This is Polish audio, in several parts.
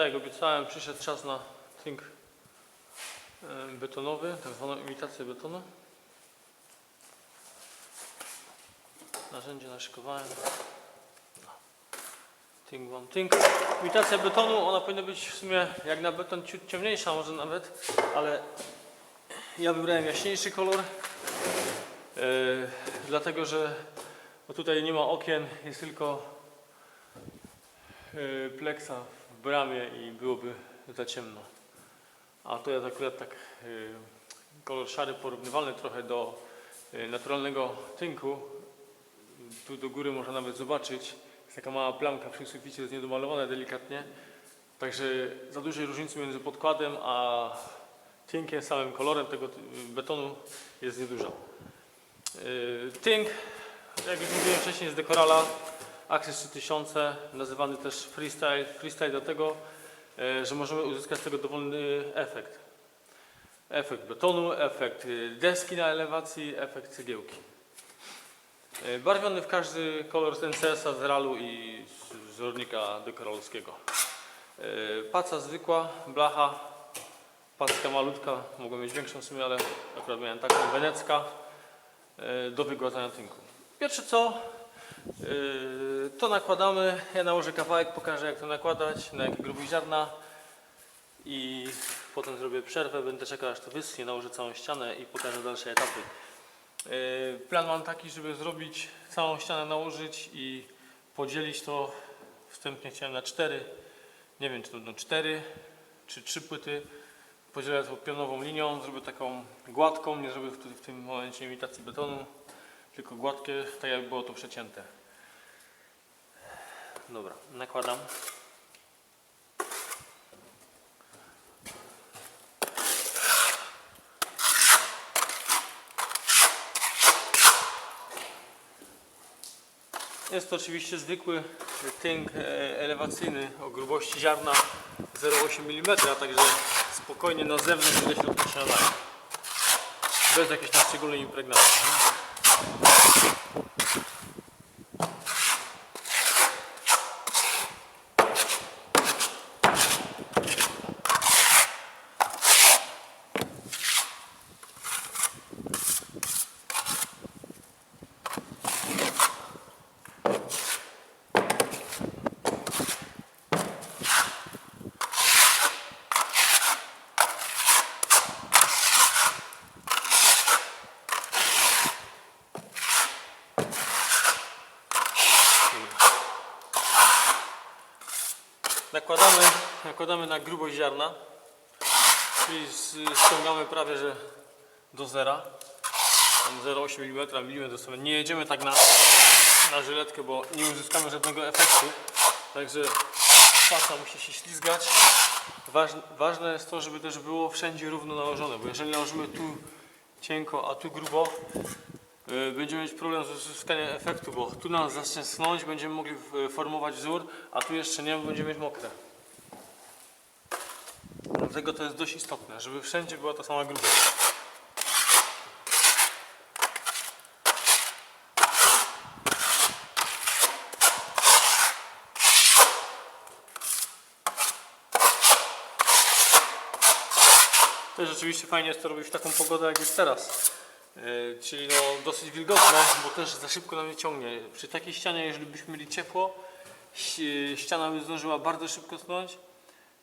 tak jak obiecałem, przyszedł czas na tynk betonowy, tak zwaną imitację betonu. Narzędzie naszykowałem. Tynk wam tynk. Imitacja betonu, ona powinna być w sumie jak na beton ciut ciemniejsza może nawet, ale ja wybrałem jaśniejszy kolor. e, dlatego, że tutaj nie ma okien, jest tylko e, pleksa w bramie i byłoby za ciemno. A to jest akurat tak e, kolor szary porównywalny trochę do e, naturalnego tynku. Tu do góry można nawet zobaczyć, jest taka mała plamka przy suficie, jest niedomalowane delikatnie. Także za dużej różnicy między podkładem a tynkiem, samym kolorem tego ty- betonu jest nieduża. Tynk, jak już mówiłem wcześniej, jest Decorala Axis 3000, nazywany też Freestyle. Freestyle dlatego, yy, że możemy uzyskać z tego dowolny efekt. Efekt betonu, efekt yy, deski na elewacji, efekt cegiełki. Yy, Barwiony w każdy kolor z NCS-a, z RAL-u i z- dekoralskiego. Yy, Paca zwykła, blacha, paska malutka, mogłem mieć większą w sumie, ale akurat miałem taką, wenecka e, do wygładzania tynku. Pierwsze co, e, to nakładamy, ja nałożę kawałek, pokażę jak to nakładać, na jakie grubość ziarna. I potem zrobię przerwę, będę czekał aż to wyschnie, nałożę całą ścianę i pokażę dalsze etapy. E, Plan mam taki, żeby zrobić całą ścianę, nałożyć i podzielić to, wstępnie chciałem na cztery, nie wiem czy to będą cztery czy trzy płyty, podzielę to pionową linią, zrobię taką gładką, nie zrobię w tym momencie imitacji betonu, tylko gładkie, tak jak było to przecięte. Dobra, nakładam. Jest to oczywiście zwykły tynk e, elewacyjny o grubości ziarna 0,8 mm, także spokojnie na zewnątrz do środka się nadaje. Bez jakiejś tam szczególnej impregnacji. Nakładamy, nakładamy na grubość ziarna, czyli ściągamy prawie że do zera. Tam 0,8 mm, mm dosłownie. Nie jedziemy tak na, na żyletkę, bo nie uzyskamy żadnego efektu. Także pasa musi się ślizgać. Ważne, jest to, żeby też było wszędzie równo nałożone, bo jeżeli nałożymy tu cienko, a tu grubo, będziemy mieć problem z uzyskaniem efektu, bo tu nam zacznie snąć, będziemy mogli w- formować wzór, a tu jeszcze nie, bo będziemy mieć mokre. Dlatego to jest dość istotne, żeby wszędzie była ta sama grubość. Też rzeczywiście fajnie jest to robić w taką pogodę jak jest teraz. Yy, czyli no dosyć wilgotno, bo też za szybko nam nie ciągnie. Przy takiej ścianie, jeżeli byśmy mieli ciepło, ści- ściana by zdążyła bardzo szybko snąć.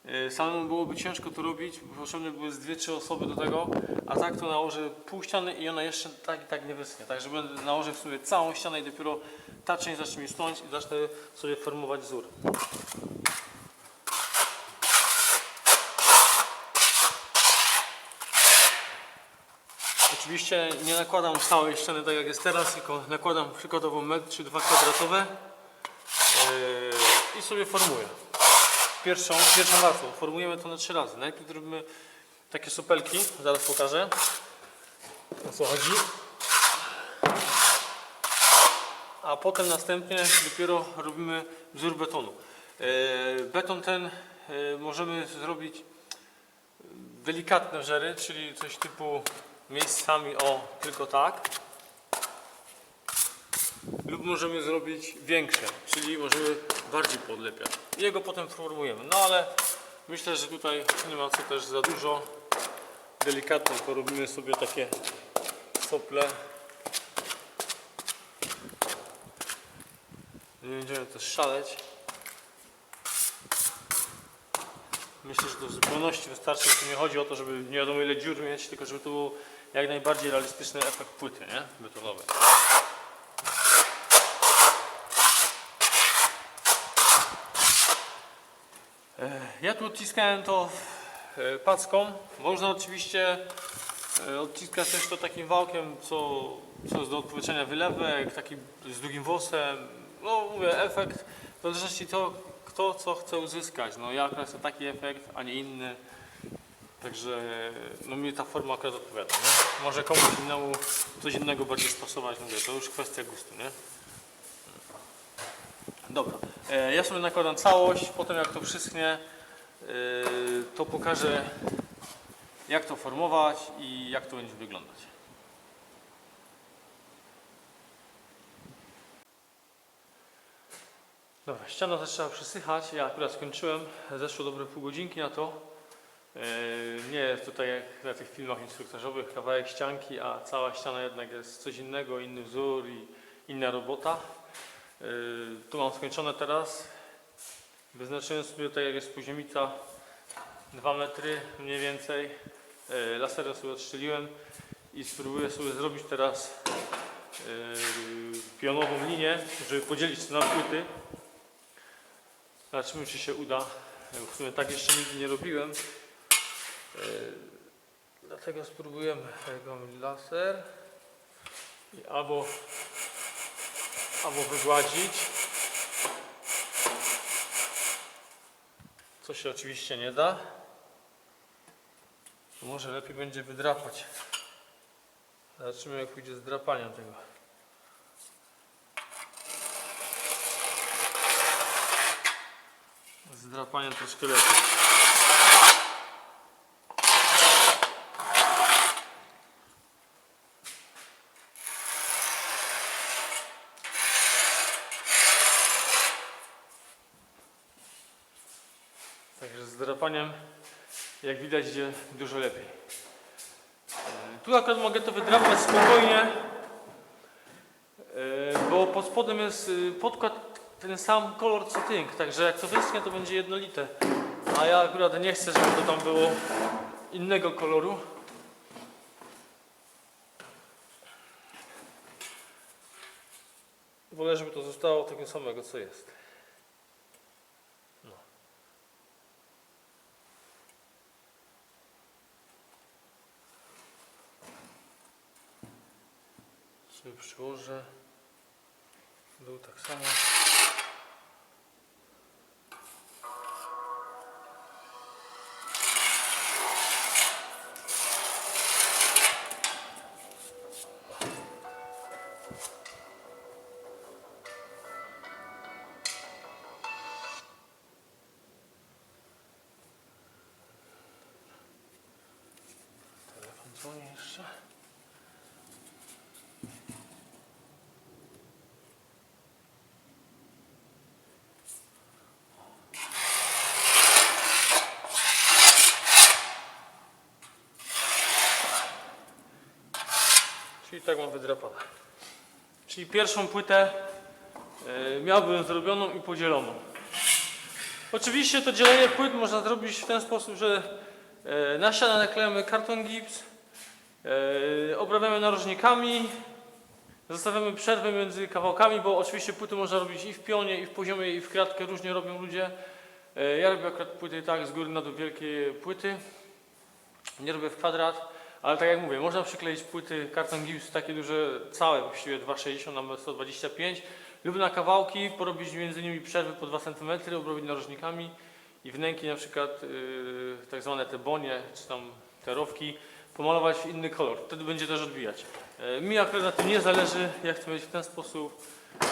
Yy, Samemu byłoby ciężko to robić, potrzebne były z dwie, trzy osoby do tego, a tak to nałożę pół ściany i ona jeszcze tak i tak nie wyschnie. Także będę nałożę w sumie całą ścianę i dopiero ta część zacznie mi snąć i zacznę sobie formować wzór. Oczywiście nie nakładam całej ściany tak jak jest teraz, tylko nakładam przykładowo metr czy dwa kwadratowe yy, i sobie formuję. Pierwszą, pierwszą warstwą formujemy to na trzy razy. Najpierw robimy takie sopelki, zaraz pokażę o co chodzi. A potem następnie dopiero robimy wzór betonu. Yy, beton ten yy, możemy zrobić delikatne żery, czyli coś typu miejscami o tylko tak. Lub możemy zrobić większe, czyli możemy bardziej podlepiać. Jego potem formujemy. No ale Myślę, że tutaj nie ma co też za dużo. Delikatnie porobimy sobie takie sople. Nie będziemy też szaleć. Myślę, że w zupełności wystarczy. Tu nie chodzi o to, żeby nie wiadomo ile dziur mieć, tylko żeby to był jak najbardziej realistyczny efekt płyty, nie? Betonowej. Ja tu odciskałem to e, packą. Można oczywiście e, odciskać też to takim wałkiem, co, co jest do odpowietrzenia wylewek, taki z długim włosem. No mówię, efekt w zależności to, kto co chce uzyskać. No ja chcę taki efekt, a nie inny. Także no mi ta forma akurat odpowiada. Nie? Może komuś innemu coś innego bardziej stosować, mówię, to już kwestia gustu, nie? Dobra, e, ja sobie nakładam całość, potem jak to wszystkie, e, to pokażę jak to formować i jak to będzie wyglądać. Dobra, ściana zaczęła przysychać, ja akurat skończyłem, zeszło dobre pół godzinki na to. E, Nie jest tutaj jak na tych filmach instruktażowych kawałek ścianki, a cała ściana jednak jest coś innego, inny wzór i inna robota. Yy, Tu mam skończone teraz. Wyznaczyłem sobie tutaj, jak jest poziomica, 2 metry mniej więcej. Yy, Laserem sobie odstrzeliłem i spróbuję sobie zrobić teraz pionową linię, żeby podzielić to na płyty. Zobaczymy, czy się uda. W sumie tak jeszcze nigdy nie robiłem. Yy, Dlatego spróbujemy tego laser i albo albo wygładzić. Co się oczywiście nie da. Może lepiej będzie wydrapać. Zobaczymy jak pójdzie z drapaniem tego. Z drapaniem troszkę lepiej. Także z drapaniem, jak widać, idzie dużo lepiej. E, Tu akurat mogę to wydrapać spokojnie, e, bo pod spodem jest y, podkład ten sam kolor co tynk, także jak to wyschnie, to będzie jednolite. A ja akurat nie chcę, żeby to tam było innego koloru. Wolę, żeby to zostało tego samego, co jest. Sobie przyłożę. Dół tak samo. Telefon dzwoni jeszcze. Czyli tak mam wydrapane. Czyli pierwszą płytę e, miałbym zrobioną i podzieloną. Oczywiście to dzielenie płyt można zrobić w ten sposób, że e, na ścianę naklejamy karton gips, e, obrabiamy narożnikami, zostawiamy przerwę między kawałkami, bo oczywiście płyty można robić i w pionie, i w poziomie, i w kratkę, różnie robią ludzie. Ja robię akurat płyty tak, z góry na dół wielkie płyty. Nie robię w kwadrat. Ale tak jak mówię, można przykleić płyty karton gips takie duże, całe właściwie 2,60 na 125 lub na kawałki, porobić między nimi przerwy po 2 cm, obrobić narożnikami i wnęki na przykład yy, tak zwane te bonie, czy tam te rowki, pomalować w inny kolor. Wtedy będzie też odbijać. Yy, mi akurat na tym nie zależy, ja chcę mieć w ten sposób, yy,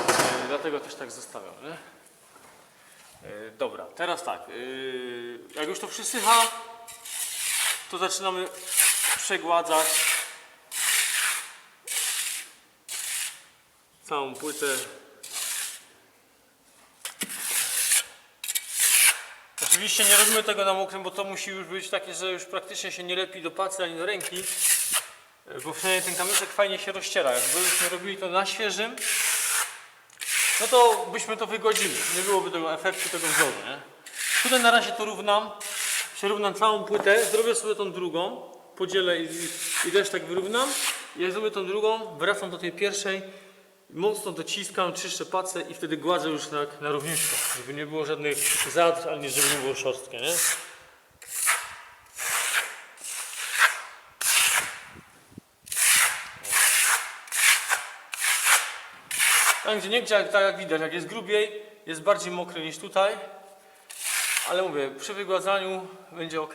dlatego też tak zostawiam. Nie? Yy, dobra, teraz tak, yy, jak już to przysycha, to zaczynamy przegładzać całą płytę. Oczywiście nie robimy tego na mokrym, bo to musi już być takie, że już praktycznie się nie lepi do pacy ani do ręki, bo wtedy ten kamyczek fajnie się rozciera. Jakbyśmy robili to na świeżym, no to byśmy to wygodzili. Nie byłoby tego efektu, tego wzoru. Nie? Tutaj na razie to równam. Przerównam całą płytę, zrobię sobie tą drugą, podzielę i, i, też tak wyrównam. Jak zrobię tą drugą, wracam do tej pierwszej, mocno dociskam, czyszczę pacę i wtedy gładzę już tak na równiutko, żeby nie było żadnych zadr, ani żeby nie było szorstkie, nie? Tam gdzie nie gdzie, jak, tak jak widać, jak jest grubiej, jest bardziej mokry niż tutaj. Ale mówię, przy wygładzaniu będzie ok.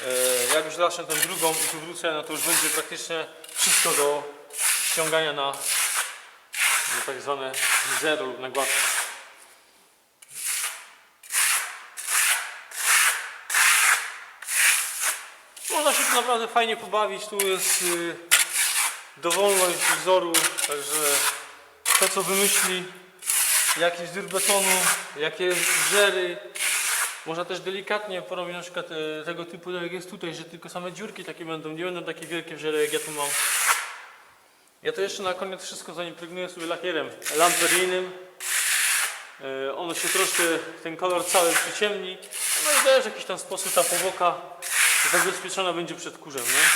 E, jak już zacznę tą drugą i tu wrócę, no to już będzie praktycznie wszystko do ściągania na, tak zwane zero lub na gładko. Można się tu naprawdę fajnie pobawić. Tu jest y, dowolność wzoru, także to co wymyśli, jakiś wzór betonu, jakie żery. Można też delikatnie porobić na przykład e, tego typu, tak jak jest tutaj, że tylko same dziurki takie będą, nie będą takie wielkie wrzery jak ja tu mam. Ja to jeszcze na koniec wszystko zaimpregnuję sobie lakierem lamperyjnym. E, ono się troszkę, ten kolor cały przyciemni. No i też w jakiś tam sposób ta powłoka zabezpieczona będzie przed kurzem, nie?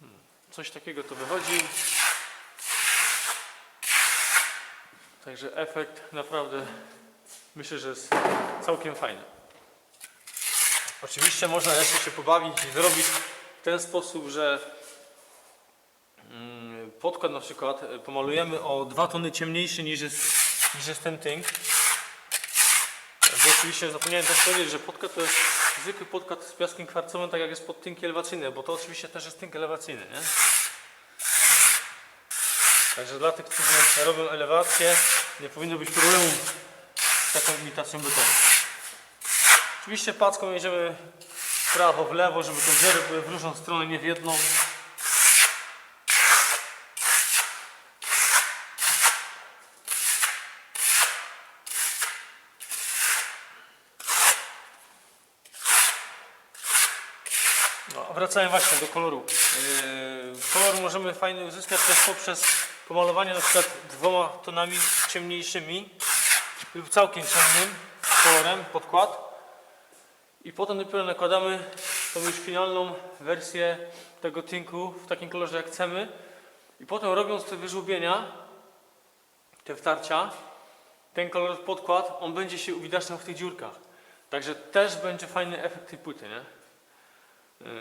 Hmm, Coś takiego to wychodzi. Także efekt naprawdę myślę, że jest całkiem fajny. Oczywiście można jeszcze się pobawić i zrobić w ten sposób, że mm, podkład na przykład e, pomalujemy o dwa tony ciemniejszy niż jest, niż jest ten tynk. Bo oczywiście zapomniałem też powiedzieć, że podkład to jest zwykły podkład z piaskiem kwarcowym, tak jak jest pod tynki elewacyjne, bo to oczywiście też jest tynk elewacyjny, nie? Także dla tych, którzy robią elewację, nie powinno być problemu z taką imitacją betonu. Oczywiście packą jedziemy w prawo, w lewo, żeby żery były w różną stronę, nie w jedną. No, wracając właśnie do koloru. Yy, kolor możemy fajnie uzyskać też poprzez pomalowanie na przykład dwoma tonami ciemniejszymi lub całkiem ciemnym kolorem podkład i potem dopiero nakładamy tą już finalną wersję tego tynku w takim kolorze jak chcemy i potem robiąc te wyżłobienia, te wtarcia, ten kolor podkład, on będzie się uwidaczniał w tych dziurkach. Także też będzie fajny efekt tej płyty, nie? Yy,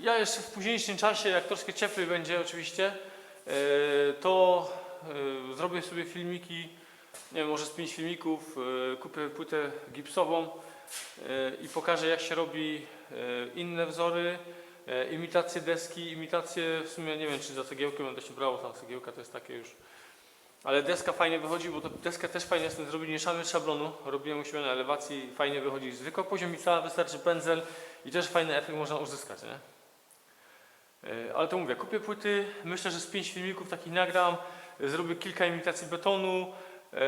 Ja jeszcze w późniejszym czasie, jak troszkę cieplej będzie oczywiście, to yy, zrobię sobie filmiki, nie wiem, może z pięć filmików, yy, kupię płytę gipsową i pokażę jak się robi inne wzory, imitacje deski, imitacje w sumie nie wiem czy za cegiełkę będę się brało, tam cegiełka to jest takie już ale deska fajnie wychodzi, bo to deskę też fajnie jest zrobić, nie szamy szablonu. Robiłem u siebie na elewacji, fajnie wychodzi zwykła poziomica, wystarczy pędzel i też fajny efekt można uzyskać, nie? E, Ale to mówię, kupię płyty, myślę, że z pięć filmików takich nagram, zrobię kilka imitacji betonu e,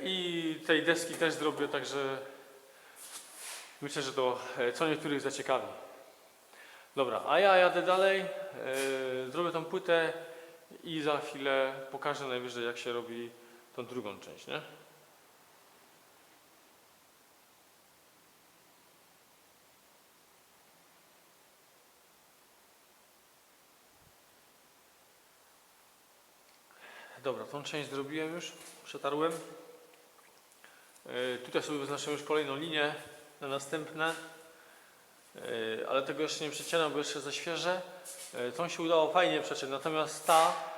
i tej deski też zrobię, także myślę, że to e, co niektórych zaciekawi. Dobra, a ja jadę dalej, zrobię tą płytę i za chwilę pokażę najwyżej jak się robi tą drugą część, nie? Dobra, tą część zrobiłem już, przetarłem. Yy, Tutaj sobie wyznaczyłem już kolejną linię na następne, Yy, ale tego jeszcze nie przecieram, bo jeszcze za świeże. Yy, Tą się udało fajnie przeciąć, natomiast ta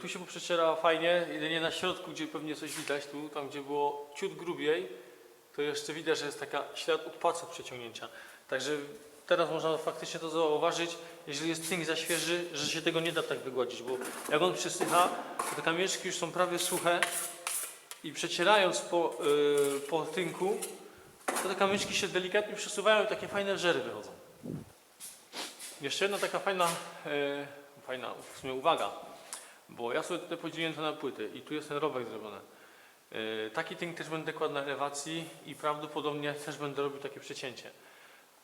tu się poprzecierała fajnie, jedynie na środku, gdzie pewnie coś widać, tu, tam gdzie było ciut grubiej, to jeszcze widać, że jest taka ślad układu przeciągnięcia. Także teraz można faktycznie to zauważyć, jeżeli jest tynk za świeży, że się tego nie da tak wygładzić, bo jak on przysycha, to te kamieszki już są prawie suche i przecierając po, yy, po tynku, to te kamyczki się delikatnie przesuwają i takie fajne żery wychodzą. Jeszcze jedna taka fajna, e, fajna w sumie uwaga, bo ja sobie tutaj podzieliłem to na płyty i tu jest ten rowek zrobiony. Yy, Taki tynk też będę kładł na elewacji i prawdopodobnie też będę robił takie przecięcie.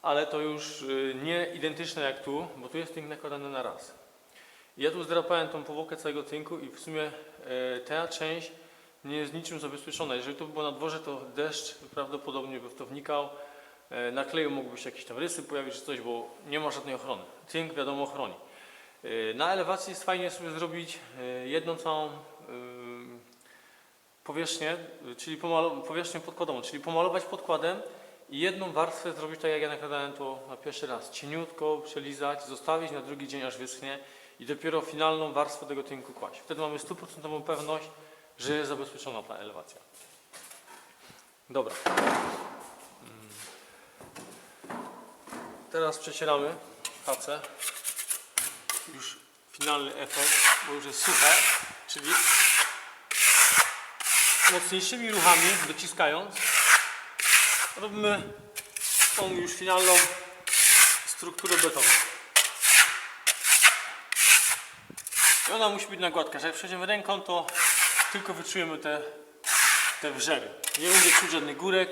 Ale to już yy, nie identyczne jak tu, bo tu jest tynk nakładany na raz. Ja tu zdrapałem tą powłokę całego tynku i w sumie yy, ta część nie jest niczym zabezpieczona. Jeżeli to by było na dworze, to deszcz prawdopodobnie by w to wnikał. E, Na kleju mogłyby się jakieś tam rysy pojawić czy coś, bo nie ma żadnej ochrony. Tynk wiadomo chroni. E, Na elewacji jest fajnie sobie zrobić e, jedną całą e, powierzchnię, e, czyli powierzchnię podkładową, czyli pomalować podkładem i jedną warstwę zrobić tak jak ja nakładałem to na pierwszy raz. Cieniutko przelizać, zostawić na drugi dzień aż wyschnie i dopiero finalną warstwę tego tynku kłaść. Wtedy mamy stuprocentową pewność, że jest zabezpieczona ta elewacja. Dobra. Teraz przecieramy tacę. Już finalny efekt, bo już jest suche, czyli mocniejszymi ruchami dociskając robimy tą już finalną strukturę betonu. I ona musi być na gładka. że Jak przejdziemy ręką, to tylko wyczujemy te, te wrzery. Nie będzie czuć żadnych górek,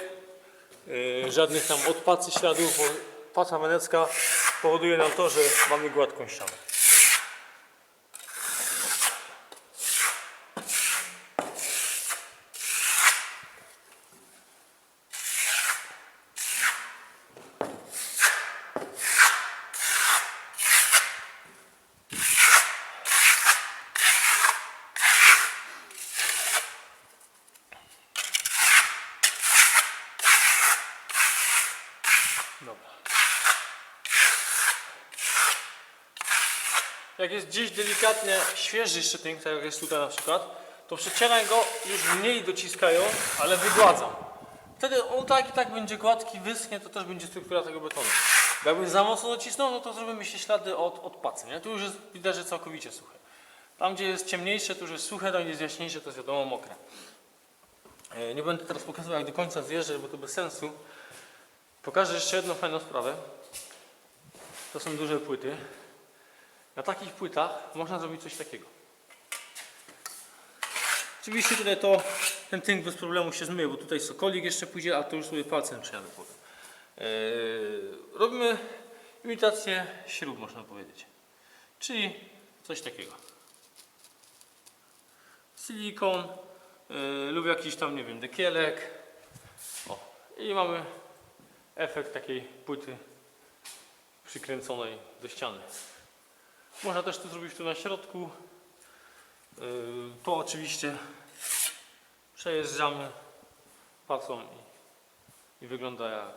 yy, żadnych tam odpacy śladów, bo paca wenecka powoduje nam to, że mamy gładką ścianę. Jak jest gdzieś delikatnie świeży szczytnik, tak jak jest tutaj na przykład, to przecieram go już mniej dociskają, ale wygładzam. Wtedy on tak i tak będzie gładki, wyschnie, to też będzie struktura tego betonu. Bo Jakbym za mocno docisnął, no to zrobimy się ślady od, od pacy, nie? Tu już jest, widać, że całkowicie suche. Tam, gdzie jest ciemniejsze, to już jest suche, tam, gdzie jest jaśniejsze, to jest wiadomo mokre. E, Nie będę teraz pokazywał, jak do końca zjeżdżać, bo to bez sensu. Pokażę jeszcze jedną fajną sprawę. To są duże płyty. Na takich płytach można zrobić coś takiego. Oczywiście tutaj to ten tynk bez problemu się zmyje, bo tutaj sokolik jeszcze pójdzie, a to już sobie palcem przejadę powiem. Yy, robimy imitację śrub, można powiedzieć. Czyli coś takiego. Silikon yy, lub jakiś tam, nie wiem, dekielek. O. I mamy efekt takiej płyty przykręconej do ściany. Można też to zrobić tu na środku. Yy, To oczywiście przejeżdżamy pacą i, i wygląda jak,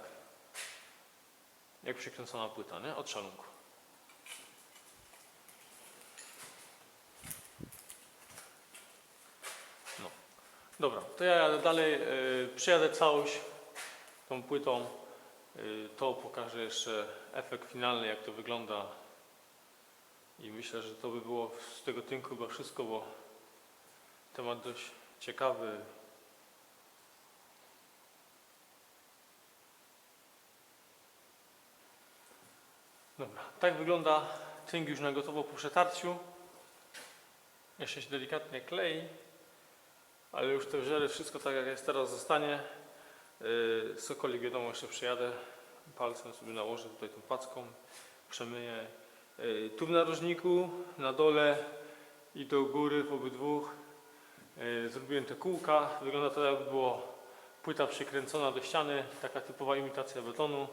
jak przykręcona płyta, nie? Od szalunku. No. Dobra, to ja dalej, yy, przejadę całość tą płytą. Yy, To pokażę jeszcze efekt finalny, jak to wygląda. I myślę, że to by było z tego tynku chyba wszystko, bo temat dość ciekawy. Dobra, tak wygląda tynk już na gotowo po przetarciu. Jeszcze się delikatnie klei, ale już te wrzery, wszystko tak jak jest teraz zostanie. Yy, Sokolik wiadomo, jeszcze przyjadę, palcem sobie nałożę tutaj tą packą, przemyję. Yy, Tu w narożniku, na dole i do góry w obydwu yy, zrobiłem te kółka. Wygląda to jakby było płyta przykręcona do ściany, taka typowa imitacja betonu.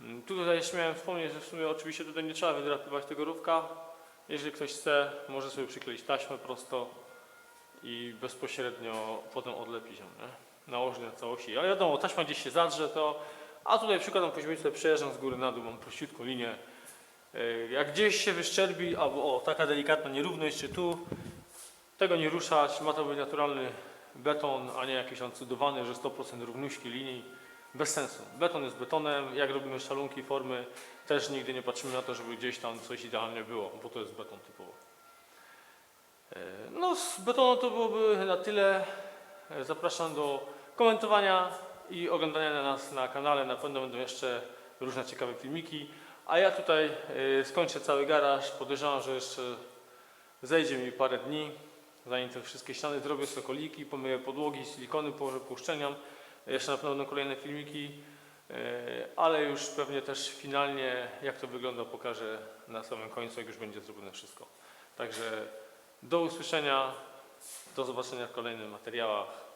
Mm, Tu tutaj jeszcze miałem wspomnieć, że w sumie oczywiście tutaj nie trzeba wydrapywać tego rówka. Jeżeli ktoś chce, może sobie przykleić taśmę prosto i bezpośrednio potem odlepić ją, nie? nałożyć na całości. Ale wiadomo, taśma gdzieś się zadrze, to a tutaj przykładam poziomie, tutaj przejeżdżam z góry na dół, mam prościutką linię. Yy, Jak gdzieś się wyszczerbi, albo o, taka delikatna nierówność, czy tu, tego nie ruszać, ma to być naturalny beton, a nie jakiś on cudowany, że 100% równiuśki linii. Bez sensu. Beton jest betonem, jak robimy szalunki, formy, też nigdy nie patrzymy na to, żeby gdzieś tam coś idealnie było, bo to jest beton typowo. Yy, No, z betonu to byłoby na tyle. Zapraszam do komentowania i oglądania na nas na kanale. Na pewno będą jeszcze różne ciekawe filmiki. A ja tutaj yy, skończę cały garaż. Podejrzewam, że jeszcze zejdzie mi parę dni. Zanim te wszystkie ściany zrobię, sokoliki, pomyję podłogi, silikony położę, puszczeniam. Jeszcze na pewno kolejne filmiki, e, ale już pewnie też finalnie jak to wygląda pokażę na samym końcu, jak już będzie zrobione wszystko. Także do usłyszenia, do zobaczenia w kolejnych materiałach.